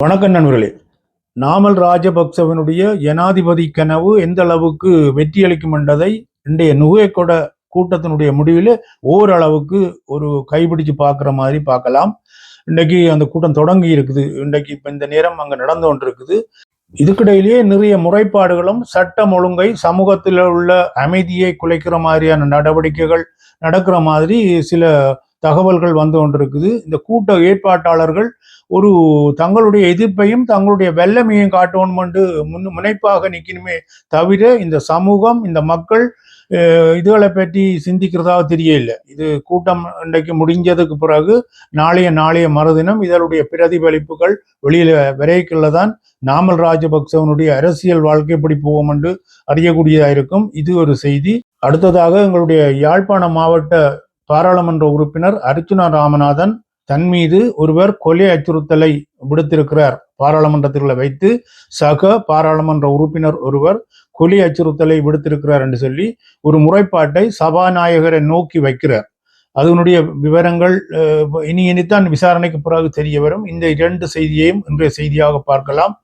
வணக்கம் நண்பர்களே. நாமல் ராஜபக்சவனுடைய ஜனாதிபதி கனவு எந்த அளவுக்கு வெற்றியளிக்கும் என்றதை இன்றைய நுகையக்கொட கூட்டத்தினுடைய முடிவில் ஓரளவுக்கு ஒரு கைப்பிடிச்சு பார்க்குற மாதிரி பார்க்கலாம். இன்றைக்கு அந்த கூட்டம் தொடங்கி இருக்குது. இன்றைக்கு இப்போ இந்த நேரம் அங்கே நடந்து கொண்டிருக்குது. இதுக்கிடையிலேயே நிறைய முறைப்பாடுகளும் சட்டம் ஒழுங்கை சமூகத்தில் உள்ள அமைதியை குலைக்கிற மாதிரியான நடவடிக்கைகள் நடக்கிற மாதிரி சில தகவல்கள் வந்து கொண்டிருக்குது. இந்த கூட்ட ஏற்பாட்டாளர்கள் ஒரு தங்களுடைய எதிர்ப்பையும் தங்களுடைய வெள்ளமையும் காட்டணும் என்று முன் முனைப்பாக நிற்கணுமே தவிர இந்த சமூகம் இந்த மக்கள் இதுகளை பற்றி சிந்திக்கிறதாக தெரியல இது கூட்டம் இன்றைக்கு முடிஞ்சதுக்கு பிறகு நாளைய நாளைய மறுதினம் இதனுடைய பிரதிபலிப்புகள் வெளியில விரைக்குள்ள தான் நாமல் ராஜபக்சவனுடைய அரசியல் வாழ்க்கை எப்படி போகும் என்று அறியக்கூடியதாக இருக்கும். இது ஒரு செய்தி. அடுத்ததாக எங்களுடைய யாழ்ப்பாண மாவட்ட பாராளுமன்ற உறுப்பினர் அர்ஜுனா ராமநாதன் தன் மீது ஒருவர் கொலை அச்சுறுத்தலை விடுத்திருக்கிறார். பாராளுமன்றத்தில் வைத்து சக பாராளுமன்ற உறுப்பினர் ஒருவர் கொலை அச்சுறுத்தலை விடுத்திருக்கிறார் என்று சொல்லி ஒரு முறைப்பாட்டை சபாநாயகரை நோக்கி வைக்கிறார். அதனுடைய விவரங்கள் அஹ், இனி இனித்தான் விசாரணைக்கு பிறகு தெரிய வரும். இந்த இரண்டு செய்தியையும் இன்றைய செய்தியாக பார்க்கலாம்.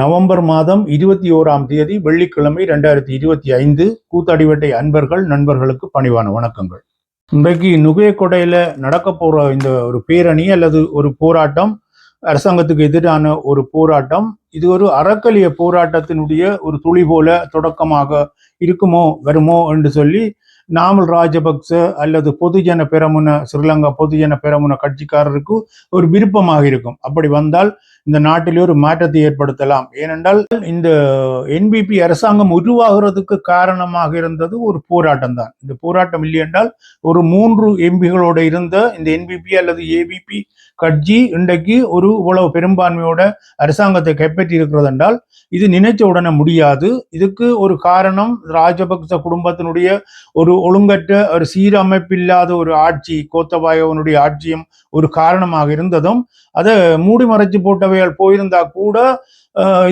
நவம்பர் மாதம் இருபத்தி ஓராம் தேதி வெள்ளிக்கிழமை ரெண்டாயிரத்தி இருபத்தி ஐந்து கூத்தாடிவேட்டை அன்பர்கள் நண்பர்களுக்கு பணிவான வணக்கங்கள். இன்றைக்கு நுகையக்கொடையில நடக்க போற இந்த ஒரு பேரணி அல்லது ஒரு போராட்டம் அரசாங்கத்துக்கு எதிரான ஒரு போராட்டம் இது ஒரு அறக்கலிய போராட்டத்தினுடைய ஒரு துளி போல தொடக்கமாக இருக்குமோ வருமோ என்று சொல்லி நாமல் ராஜபக்ச அல்லது பொதுஜன பெரமுன ஸ்ரீலங்கா பொதுஜன பெரமுன கட்சிக்காரருக்கு ஒரு விருப்பமாக இருக்கும். அப்படி வந்தால் இந்த நாட்டிலே ஒரு மாற்றத்தை ஏற்படுத்தலாம். ஏனென்றால் இந்த என்பிபி அரசாங்கம் உருவாகிறதுக்கு காரணமாக இருந்தது ஒரு போராட்டம் தான். இந்த போராட்டம் இல்லை என்றால் ஒரு மூன்று எம்பிகளோட இருந்த இந்த என்பிபி அல்லது ஏபிபி கட்சி இன்றைக்கு ஒரு இவ்வளவு பெரும்பான்மையோட அரசாங்கத்தை கைப்பற்றி இருக்கிறது என்றால் இது நினைச்ச உடனே முடியாது. இதுக்கு ஒரு காரணம் ராஜபக்ச குடும்பத்தினுடைய ஒரு ஒழுங்கற்ற ஒரு சீரமைப்பில்லாத ஒரு ஆட்சி கோத்தபாயவனுடைய ஆட்சியும் ஒரு காரணமாக இருந்ததும் அதை மூடி மறைச்சு போட்டவையால் போயிருந்தா கூட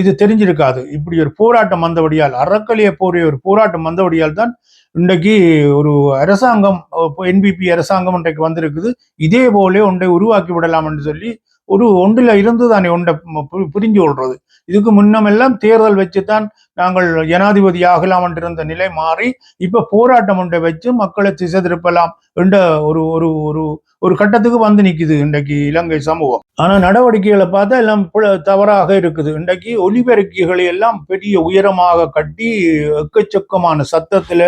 இது தெரிஞ்சிருக்காது. இப்படி ஒரு போராட்டம் வந்தபடியால் அறக்கலிய போரிய ஒரு போராட்டம் வந்தபடியால் தான் இன்றைக்கு ஒரு அரசாங்கம் என்பிபி அரசாங்கம் இன்றைக்கு வந்திருக்குது. இதே போல ஒன்றை உருவாக்கி விடலாம் என்று சொல்லி ஒரு ஒன்றில் இருந்து தானே ஒன்றை புரிஞ்சு கொள்றது. இதுக்கு முன்னமெல்லாம் தேர்தல் வச்சுத்தான் நாங்கள் ஜனாதிபதி ஆகலாம் என்றிருந்த நிலை மாறி இப்ப போராட்டம் ஒன்றை வச்சு மக்களை திசை திருப்பலாம் என்ற ஒரு ஒரு ஒரு ஒரு கட்டத்துக்கு வந்து நிக்குது இன்றைக்கு இலங்கை சமூகம். ஆனா நடவடிக்கைகளை பார்த்தா எல்லாம் தவறாக இருக்குது. இன்றைக்கு ஒலிபெருக்கிகளை எல்லாம் பெரிய உயரமாக கட்டி எக்கச்சக்கமான சத்தத்துல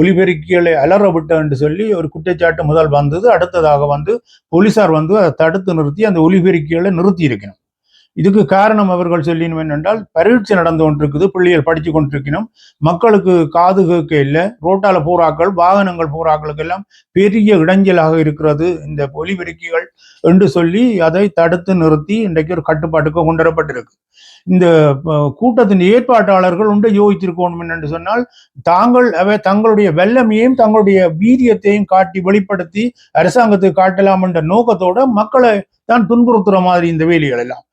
ஒலிபெருக்கிகளை அலற விட்ட என்று சொல்லி ஒரு குற்றச்சாட்டு முதல் வந்தது. அடுத்ததாக வந்து போலீசார் வந்து அதை தடுத்து நிறுத்தி அந்த ஒலிபெருக்கிகளை நிறுத்தி இருக்கணும் இதுக்கு காரணம் அவர்கள் சொல்லினோம் என்னென்றால் பரீட்சை நடந்து கொண்டிருக்குது பிள்ளைகள் படிச்சு கொண்டிருக்கணும். மக்களுக்கு காது கேட்க இல்லை. ரோட்டால பூராக்கள் வாகனங்கள் பூராக்களுக்கு எல்லாம் பெரிய இடைஞ்சலாக இருக்கிறது. இந்த ஒலிபெருக்கிகள் என்று சொல்லி அதை தடுத்து நிறுத்தி இன்றைக்கு ஒரு கட்டுப்பாட்டுக்கு கொண்டுவரப்பட்டிருக்கு. இந்த கூட்டத்தின் ஏற்பாட்டாளர்கள் உண்டு யோகித்திருக்கணும் என்று சொன்னால் தாங்கள் அவை தங்களுடைய வெள்ளமையையும் தங்களுடைய வீரியத்தையும் காட்டி வெளிப்படுத்தி அரசாங்கத்தை காட்டலாம் என்ற நோக்கத்தோட மக்களை தான் துன்புறுத்துற மாதிரி இந்த வேலிகள் எல்லாம்.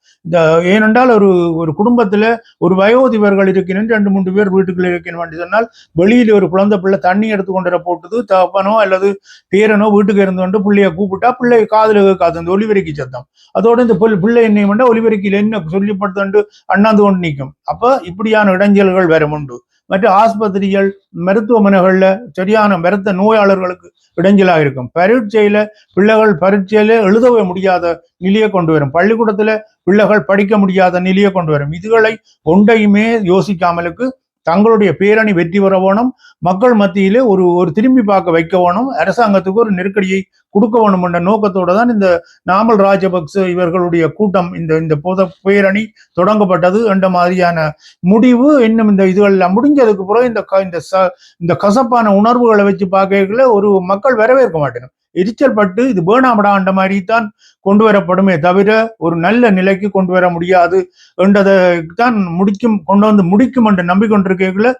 ஏனென்றால் ஒரு ஒரு குடும்பத்துல ஒரு வயோதிபர்கள் இருக்கணும் ரெண்டு மூன்று பேர் வீட்டுக்குள்ள இருக்கணும் என்று சொன்னால் வெளியில ஒரு குழந்தை பிள்ளை தண்ணி எடுத்து கொண்டு வர போட்டது தப்பனோ அல்லது பேரனோ வீட்டுக்கு இருந்து கொண்டு பிள்ளைய கூப்பிட்டா பிள்ளை காதுல கேட்காது அந்த ஒலிபெருக்கி சத்தம். அதோடு இந்த பிள்ளை பிள்ளை பண்ணால் பண்ணா ஒலிபெருக்கியில் என்ன சொல்லிப்படுத்து அண்ணாந்து கொண்டு நிற்கும். அப்ப இப்படியான இடைஞ்சல்கள் வேற உண்டு. மற்ற ஆஸ்பத்திரிகள் மருத்துவமனைகளில் சரியான மருத்த நோயாளர்களுக்கு இடைஞ்சலாக இருக்கும். பரீட்சையில் பிள்ளைகள் பரீட்சையில எழுதவே முடியாத நிலையை கொண்டு வரும். பள்ளிக்கூடத்தில் பிள்ளைகள் படிக்க முடியாத நிலையை கொண்டு வரும். இதுகளை ஒன்றையுமே யோசிக்காமலுக்கு தங்களுடைய பேரணி வெற்றி பெற வேணும். மக்கள் மத்தியிலே ஒரு ஒரு திரும்பி பார்க்க வைக்க வேணும். அரசாங்கத்துக்கு ஒரு நெருக்கடியை கொடுக்க வேணும் என்ற நோக்கத்தோடு தான் இந்த நாமல் ராஜபக்ச இவர்களுடைய கூட்டம் இந்த இந்த பொத பேரணி தொடங்கப்பட்டது என்ற மாதிரியான முடிவு இன்னும் இந்த இதுகள்லாம் முடிஞ்சதுக்கு பிறகு இந்த க- இந்த ச- இந்த கசப்பான உணர்வுகளை வச்சு பார்க்கல ஒரு மக்கள் வரவேற்க மாட்டேன் எரிச்சல் பட்டு இது வேணாமடான்ற மாதிரி தான் கொண்டு வரப்படுமே தவிர ஒரு நல்ல நிலைக்கு கொண்டு வர முடியாது என்றதை தான் முடிக்கும் கொண்டு வந்து முடிக்கும் என்று நம்பிக்கொண்டிருக்கல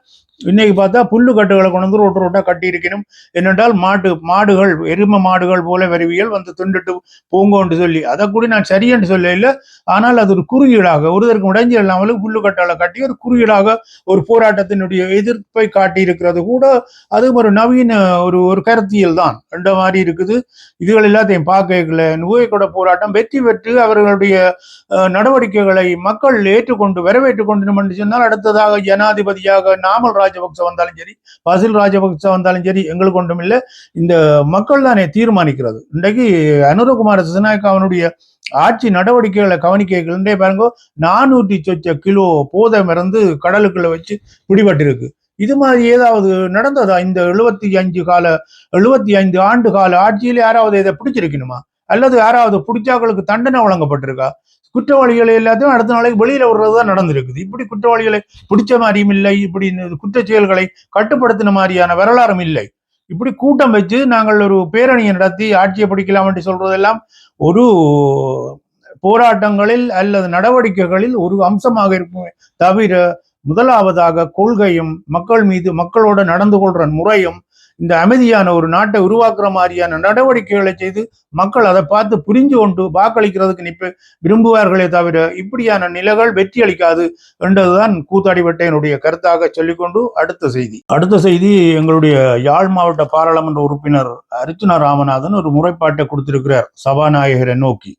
இன்னைக்கு பார்த்தா புல்லு கட்டுகளை கொண்டு வந்து ரோட்டு ரோட்டா கட்டி இருக்கணும் என்னென்றால் மாட்டு மாடுகள் எரும மாடுகள் போல வருவியல் வந்து துண்டுட்டு பூங்கோன்னு சொல்லி. அதை கூட நான் சரியென்று சொல்ல இல்லை ஆனால் அது ஒரு குறுகீடாக ஒருதற்கு உடைஞ்சு இல்லாமல் புல்லு கட்டளை கட்டி ஒரு குறுகீடாக ஒரு போராட்டத்தினுடைய எதிர்ப்பை காட்டி இருக்கிறது கூட. அது ஒரு நவீன ஒரு ஒரு கருத்தியல் தான். என்ற மாதிரி இருக்குது. இதுகள் எல்லாத்தையும் பார்க்கல. நுகைக்கூட போராட்டம் வெற்றி பெற்று அவர்களுடைய நடவடிக்கைகளை மக்கள் ஏற்றுக்கொண்டு வரவேற்றுக் கொண்டு சொன்னால் அடுத்ததாக ஜனாதிபதியாக நாமல் ராஜபக்ச வந்தாலும் சரி பசில் ராஜபக்ச வந்தாலும் சரி எங்களுக்கு ஒன்றும் இல்லை. இந்த மக்கள் தானே தீர்மானிக்கிறது. இன்றைக்கு அனுரகுமார சிசநாயக்காவனுடைய ஆட்சி நடவடிக்கைகளை கவனிக்கைகளே பாருங்க நானூற்றி சொச்ச கிலோ போதை மறந்து கடலுக்குள்ள வச்சு பிடிபட்டிருக்கு. இது மாதிரி ஏதாவது நடந்ததா? இந்த எழுபத்தி அஞ்சு கால எழுபத்தி ஐந்து ஆண்டு கால ஆட்சியில் யாராவது இதை பிடிச்சிருக்கணுமா? அல்லது யாராவது பிடிச்சாக்களுக்கு தண்டனை வழங்கப்பட்டிருக்கா? குற்றவாளிகளை எல்லாத்தையும் அடுத்த நாளைக்கு வெளியில விடுறதுதான் நடந்திருக்குது. இப்படி குற்றவாளிகளை பிடிச்ச மாதிரியும் இல்லை இப்படி இந்த செயல்களை கட்டுப்படுத்தின மாதிரியான வரலாறும் இல்லை. இப்படி கூட்டம் வச்சு நாங்கள் ஒரு பேரணியை நடத்தி ஆட்சியை பிடிக்கலாம் என்று சொல்றதெல்லாம் ஒரு போராட்டங்களில் அல்லது நடவடிக்கைகளில் ஒரு அம்சமாக இருக்கும் தவிர முதலாவதாக கொள்கையும் மக்கள் மீது மக்களோட நடந்து கொள்ற முறையும் இந்த அமைதியான ஒரு நாட்டை உருவாக்குற மாதிரியான நடவடிக்கைகளை செய்து மக்கள் அதை பார்த்து புரிஞ்சு கொண்டு வாக்களிக்கிறதுக்கு நிப்ப விரும்புவார்களே தவிர இப்படியான நிலைகள் வெற்றி அளிக்காது என்றதுதான் கூத்தாடிவட்டையனுடைய கருத்தாக சொல்லிக்கொண்டு அடுத்த செய்தி. அடுத்த செய்தி எங்களுடைய யாழ் மாவட்ட பாராளுமன்ற உறுப்பினர் அர்ச்சுனா ராமநாதன் ஒரு முறைப்பாட்டை கொடுத்திருக்கிறார் சபாநாயகரை நோக்கி.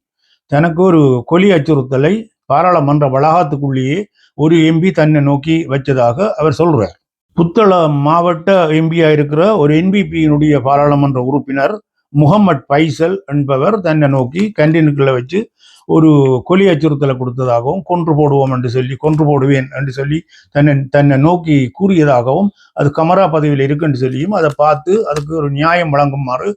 தனக்கு ஒரு கொலி அச்சுறுத்தலை பாராளுமன்ற வளாகத்துக்குள்ளேயே ஒரு எம்பி தன்னை நோக்கி வச்சதாக அவர் சொல்றார். புத்தளம் மாவட்ட எம்பியா இருக்கிற ஒரு என்பிபியினுடைய பாராளுமன்ற உறுப்பினர் முகமட் பைசல் என்பவர் தன்னை நோக்கி கண்டினுக்குள்ள வச்சு ஒரு கொலி அச்சுறுத்தலை கொடுத்ததாகவும் கொன்று போடுவோம் என்று சொல்லி கொன்று போடுவேன் என்று சொல்லி தன்னை தன்னை நோக்கி கூறியதாகவும் அது கமரா பதவியில் இருக்குன்னு சொல்லியும் அதை பார்த்து அதுக்கு ஒரு நியாயம் வழங்குமாறு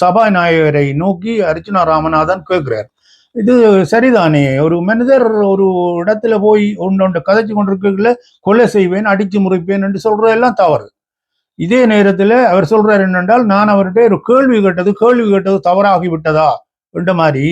சபாநாயகரை நோக்கி அர்ச்சனா ராமநாதன் கேட்கிறார். இது சரிதானே. ஒரு மனிதர் ஒரு இடத்துல போய் ஒன்று ஒன்று கதைச்சு கொண்டிருக்கல கொலை செய்வேன் அடிச்சு முறிப்பேன் என்று சொல்றதெல்லாம் தவறு. இதே நேரத்துல அவர் சொல்றார் என்னென்றால் நான் அவர்கிட்ட ஒரு கேள்வி கேட்டது கேள்வி கேட்டது தவறாகி விட்டதா? என்ற மாதிரி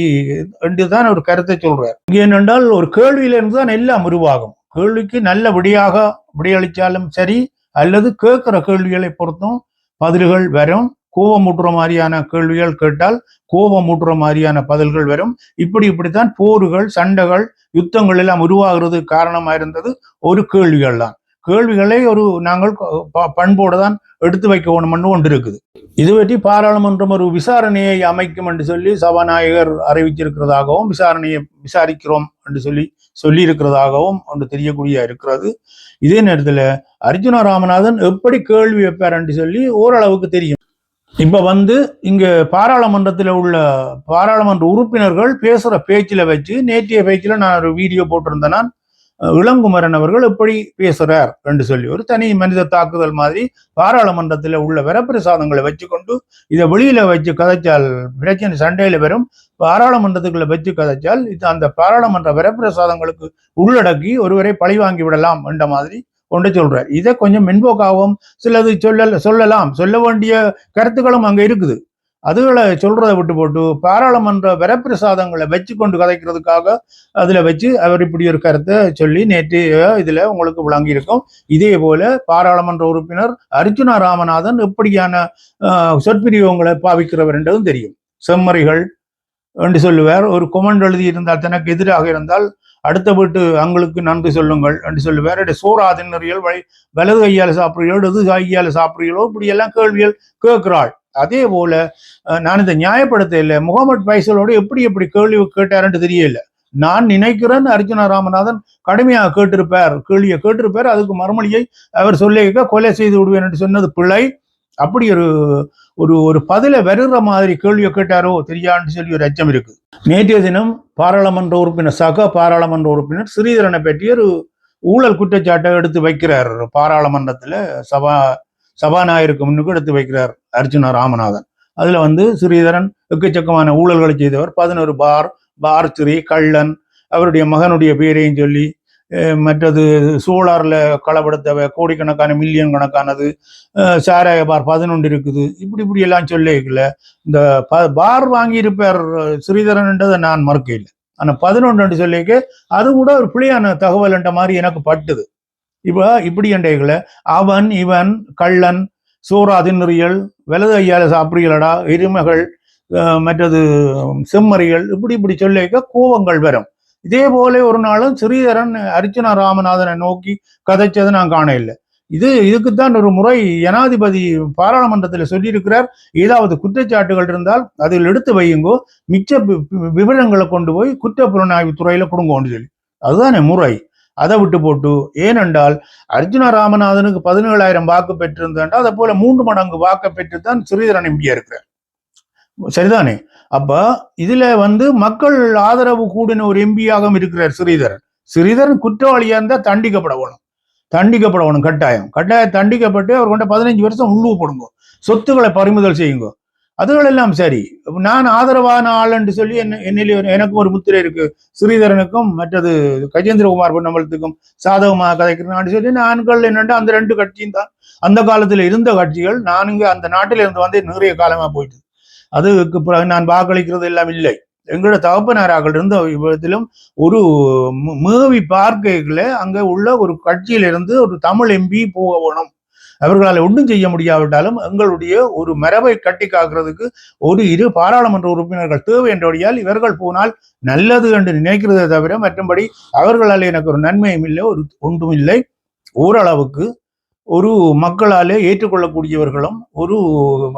என்றுதான் ஒரு கருத்தை சொல்றார். இங்கே என்னென்றால் ஒரு கேள்வியிலிருந்து தான் எல்லாம் உருவாகும். கேள்விக்கு நல்ல விடியாக விடியளித்தாலும் சரி அல்லது கேட்கிற கேள்விகளை பொறுத்தும் பதில்கள் வரும். கோபமூட்டுற மாதிரியான கேள்விகள் கேட்டால் கோபமூட்டுற மாதிரியான பதில்கள் வரும். இப்படி இப்படித்தான் போர்கள் சண்டைகள் யுத்தங்கள் எல்லாம் உருவாகிறது காரணமா இருந்தது ஒரு கேள்விகள் தான். கேள்விகளை ஒரு நாங்கள் பண்போடு தான் எடுத்து வைக்க வேணும்னு ஒன்று இருக்குது. இது பற்றி பாராளுமன்றம் ஒரு விசாரணையை அமைக்கும் என்று சொல்லி சபாநாயகர் அறிவிச்சிருக்கிறதாகவும் விசாரணையை விசாரிக்கிறோம் என்று சொல்லி சொல்லி இருக்கிறதாகவும் ஒன்று தெரியக்கூடிய இருக்கிறது. இதே நேரத்தில் அர்ஜுன ராமநாதன் எப்படி கேள்வி வைப்பார் என்று சொல்லி ஓரளவுக்கு தெரியும். இப்ப வந்து இங்க பாராளுமன்றத்தில் உள்ள பாராளுமன்ற உறுப்பினர்கள் பேசுற பேச்சில் வச்சு நேற்றைய பேச்சில் நான் ஒரு வீடியோ போட்டிருந்தேன் நான் இளங்குமரன் அவர்கள் எப்படி பேசுறார் என்று சொல்லி. ஒரு தனி மனித தாக்குதல் மாதிரி பாராளுமன்றத்தில் உள்ள வரப்பிரசாதங்களை வச்சுக்கொண்டு இதை வெளியில வச்சு கதைச்சால் பிரச்சனை சண்டையில வரும். பாராளுமன்றத்துக்குள்ள வச்சு கதைச்சால் இது அந்த பாராளுமன்ற வரப்பிரசாதங்களுக்கு உள்ளடக்கி ஒருவரை பழி வாங்கி விடலாம் என்ற மாதிரி கொண்டு சொல்றார். இதை கொஞ்சம் மென்போக்காகவும் சிலது சொல்ல சொல்லலாம். சொல்ல வேண்டிய கருத்துக்களும் அங்க இருக்குது. அதுகளை சொல்றதை விட்டு போட்டு பாராளுமன்ற வரப்பிரசாதங்களை வச்சு கொண்டு கதைக்கிறதுக்காக அதுல வச்சு அவர் இப்படி ஒரு கருத்தை சொல்லி நேற்று இதுல உங்களுக்கு விளங்கி இருக்கும் இதே போல பாராளுமன்ற உறுப்பினர் அர்ஜுனா ராமநாதன் எப்படியான ஆஹ், பாவிக்கிறவர் என்றதும் தெரியும். செம்மறிகள் என்று சொல்லுவார். ஒரு கொமெண்ட் எழுதி இருந்தால் தனக்கு எதிராக இருந்தால் அடுத்த வீட்டு அவங்களுக்கு நன்றி சொல்லுங்கள் என்று சொல்லுவார் சோறா தின்னறியல் வழி வலது கையால் சாப்பிடுறீங்களோ இடது கையால் சாப்பிடுறீங்களோ இப்படி எல்லாம் கேள்விகள் கேட்கிறாள். அதே போல நான் இதை நியாயப்படுத்த இல்லை முகமது பைசலோடு எப்படி எப்படி கேள்வி கேட்டாருன்னு தெரியல நான் நினைக்கிறேன் அர்ஜுன ராமநாதன் கடுமையாக கேட்டிருப்பார். கேள்வியை கேட்டிருப்பார். அதுக்கு மறுமொழியை அவர் சொல்லிக்க கொலை செய்து விடுவேன் என்று சொன்னது பிழை. அப்படி ஒரு ஒரு ஒரு பதில வருகிற மாதிரி கேள்வியை கேட்டாரோ தெரியான்னு சொல்லி ஒரு அச்சம் இருக்கு. நேற்றைய தினம் பாராளுமன்ற உறுப்பினர் சக பாராளுமன்ற உறுப்பினர் ஸ்ரீதரனை பற்றி ஒரு ஊழல் குற்றச்சாட்டை எடுத்து வைக்கிறார். பாராளுமன்றத்துல சபா சபாநாயகருக்கு முன்னுக்கு எடுத்து வைக்கிறார் அர்ஜுனா ராமநாதன். அதுல வந்து ஸ்ரீதரன் எக்கச்சக்கமான ஊழல்களை செய்தவர். பதினோரு பார் பார் ஸ்ரீ கள்ளன் அவருடைய மகனுடைய பேரையும் சொல்லி மற்றது சோலாரில் களப்படுத்த கோடிக்கணக்கான மில்லியன் கணக்கானது சாராய பார் பதினொன்று இருக்குது. இப்படி இப்படி எல்லாம் சொல்லிக்கல இந்த ப- பார் வாங்கியிருப்பார் ஸ்ரீதரன்ன்றதை நான் மறுக்க இல்லை. ஆனால் பதினொன்று சொல்லிக்க அது கூட ஒரு பிழையான தகவல்ன்ற மாதிரி எனக்கு பட்டுது. இப்ப இப்படி என்றைகள அவன் இவன் கள்ளன் சோறா திண்ணறியல் வலது ஐயால சாப்பிடுகளடா எருமைகள் மற்றது செம்மறிகள் இப்படி இப்படி சொல்லிக்க கோவங்கள் வரும். இதே போல ஒரு நாளும் ஸ்ரீதரன் அர்ச்சனா ராமநாதனை நோக்கி கதைச்சதை நான் காண இல்லை இது இதுக்குத்தான் ஒரு முறை ஜனாதிபதி பாராளுமன்றத்தில் சொல்லியிருக்கிறார். ஏதாவது குற்றச்சாட்டுகள் இருந்தால் அதில் எடுத்து வையுங்கோ. மிச்ச வி- விவரங்களை கொண்டு போய் குற்றப்புலனாய்வு துறையில கொடுங்கோன்னு சொல்லி. அதுதானே முறை. அதை விட்டு போட்டு ஏனென்றால் அர்ஜுன ராமநாதனுக்கு பதினேழாயிரம் வாக்கு பெற்றிருந்தாண்டா அதை போல மூன்று மடங்கு வாக்கு பெற்று தான் ஸ்ரீதரன் எம்பியா இருக்கிறார். சரிதானே? அப்ப இதுல வந்து மக்கள் ஆதரவு கூடின ஒரு எம்பியாகவும் இருக்கிறார் ஸ்ரீதரன். ஸ்ரீதரன் குற்றவாளியா இருந்தா தண்டிக்கப்படணும் தண்டிக்கப்படணும் கட்டாயம். கட்டாயம் தண்டிக்கப்பட்டு அவர் கொண்ட பதினஞ்சு வருஷம் உள்ளுவு போடுங்க. சொத்துக்களை பறிமுதல் செய்யுங்க. அதுகள் எல்லாம் சரி. நான் ஆதரவான ஆள் என்று சொல்லி என்ன என்னில் ஒரு- ஒரு முத்திரை இருக்கு. ஸ்ரீதரனுக்கும் மற்றது கஜேந்திரகுமார் பொன்னம்பலத்துக்கும் சாதகமாக கதைக்கிறான்னு சொல்லி நான்கள் என்னென்னா அந்த ரெண்டு கட்சியும் தான். அந்த காலத்தில் இருந்த கட்சிகள் நான் இங்கே அந்த நாட்டில் இருந்து வந்து நிறைய காலமா போயிட்டு அதுக்கு பிறகு நான் வாக்களிக்கிறது எல்லாம் இல்லை. எங்களோட தகப்பனாராக இருந்த விபத்திலும் ஒரு மேவி பார்க்கல அங்கே உள்ள ஒரு கட்சியிலிருந்து ஒரு தமிழ் எம்பி போக வேணும். அவர்களால் ஒன்றும் செய்ய முடியாவிட்டாலும் எங்களுடைய ஒரு மரபை கட்டி காக்கிறதுக்கு ஒரு இரு பாராளுமன்ற உறுப்பினர்கள் தேவை என்றபடியால் இவர்கள் போனால் நல்லது என்று நினைக்கிறதே தவிர மற்றபடி அவர்களால் எனக்கு ஒரு நன்மையும் இல்லை ஒரு ஒன்றும் இல்லை. ஓரளவுக்கு ஒரு மக்களாலே ஏற்றுக்கொள்ளக்கூடியவர்களும் ஒரு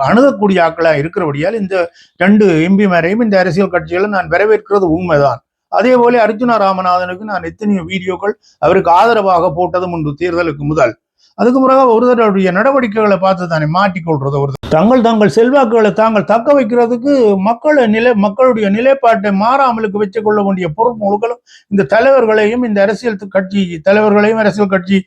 அணுகக்கூடிய ஆக்களாக இருக்கிறபடியால் இந்த ரெண்டு எம்பிமாரையும் இந்த அரசியல் கட்சிகளை நான் வரவேற்கிறது உண்மைதான். அதே போல அர்ஜுனா ராமநாதனுக்கு நான் எத்தனையோ வீடியோக்கள் அவருக்கு ஆதரவாக போட்டது முன்பு தேர்தலுக்கு முதல். அதுக்கு பிறகு ஒருதருடைய நடவடிக்கைகளை பார்த்து தானே மாட்டிக்கொள்றது ஒரு தங்கள் தங்கள் செல்வாக்குகளை தாங்கள் தக்க வைக்கிறதுக்கு மக்களை நிலை மக்களுடைய நிலைப்பாட்டை மாறாமலுக்கு வச்சு கொள்ள வேண்டிய பொறுப்பு இந்த தலைவர்களையும் இந்த அரசியல் கட்சி தலைவர்களையும் அரசியல் கட்சி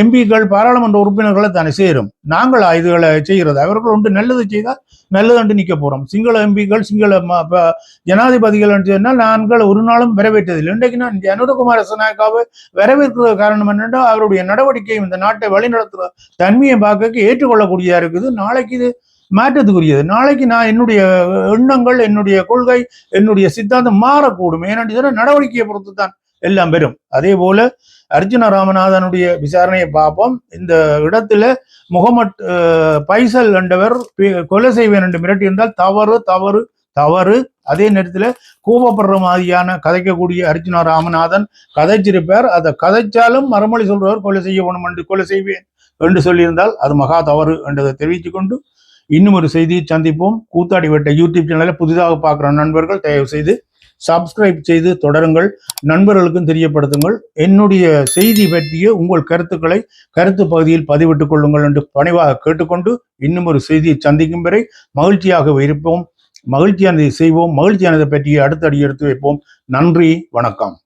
எம்பிக்கள் பாராளுமன்ற உறுப்பினர்களை தானே சேரும். நாங்கள் இதுகளை செய்கிறது? அவர்கள் ஒன்று நல்லது செய்தால் மெல்ல தண்டு நிற்க போறோம். சிங்கள எம்பிக்கள் சிங்கள ஜனாதிபதிகள் என்று சொன்னால் நாங்கள் ஒரு நாளும் வரவேற்றதில்லை. இன்றைக்கு நான் அனுரகுமார சனாக்காவை வரவேற்கிற காரணம் என்னென்னா அவருடைய நடவடிக்கையும் இந்த நாட்டை வழிநடத்துகிற தன்மையை பார்க்க ஏற்றுக்கொள்ளக்கூடியதா இருக்குது. நாளைக்கு இது மாற்றத்துக்குரியது. நாளைக்கு நான் என்னுடைய எண்ணங்கள் என்னுடைய கொள்கை என்னுடைய சித்தாந்தம் மாறக்கூடும். ஏனென்று சொன்னால் நடவடிக்கையை பொறுத்து தான் எல்லாம் பெறும். அதே போல அர்ஜுன ராமநாதனுடைய விசாரணையை பார்ப்போம். இந்த இடத்துல முகமட் பைசல் என்றவர் கொலை செய்வேன் என்று மிரட்டியிருந்தால் தவறு தவறு தவறு. அதே நேரத்தில் கோபப்படுற மாதிரியான கதைக்கக்கூடிய அர்ஜுனா ராமநாதன் கதைச்சிருப்பார். அதை கதைச்சாலும் மறுமொழி சொல்றவர் கொலை செய்ய வேணும் என்று கொலை செய்வேன் என்று சொல்லியிருந்தால் அது மகா தவறு என்றதை தெரிவித்துக் கொண்டு இன்னும் ஒரு செய்தியை சந்திப்போம். கூத்தாடி வெட்ட யூடியூப் சேனலை புதிதாக பார்க்குற நண்பர்கள் தயவு செய்து சப்ஸ்கிரைப் செய்து தொடருங்கள். நண்பர்களுக்கும் தெரியப்படுத்துங்கள். என்னுடைய செய்தி பற்றிய உங்கள் கருத்துக்களை கருத்து பகுதியில் பதிவிட்டுக் கொள்ளுங்கள் என்று பணிவாக கேட்டுக்கொண்டு இன்னும் ஒரு செய்தியை சந்திக்கும் வரை மகிழ்ச்சியாக இருப்போம். மகிழ்ச்சியானதை செய்வோம். மகிழ்ச்சியானதை பற்றி அடுத்த அடி எடுத்து வைப்போம். நன்றி. வணக்கம்.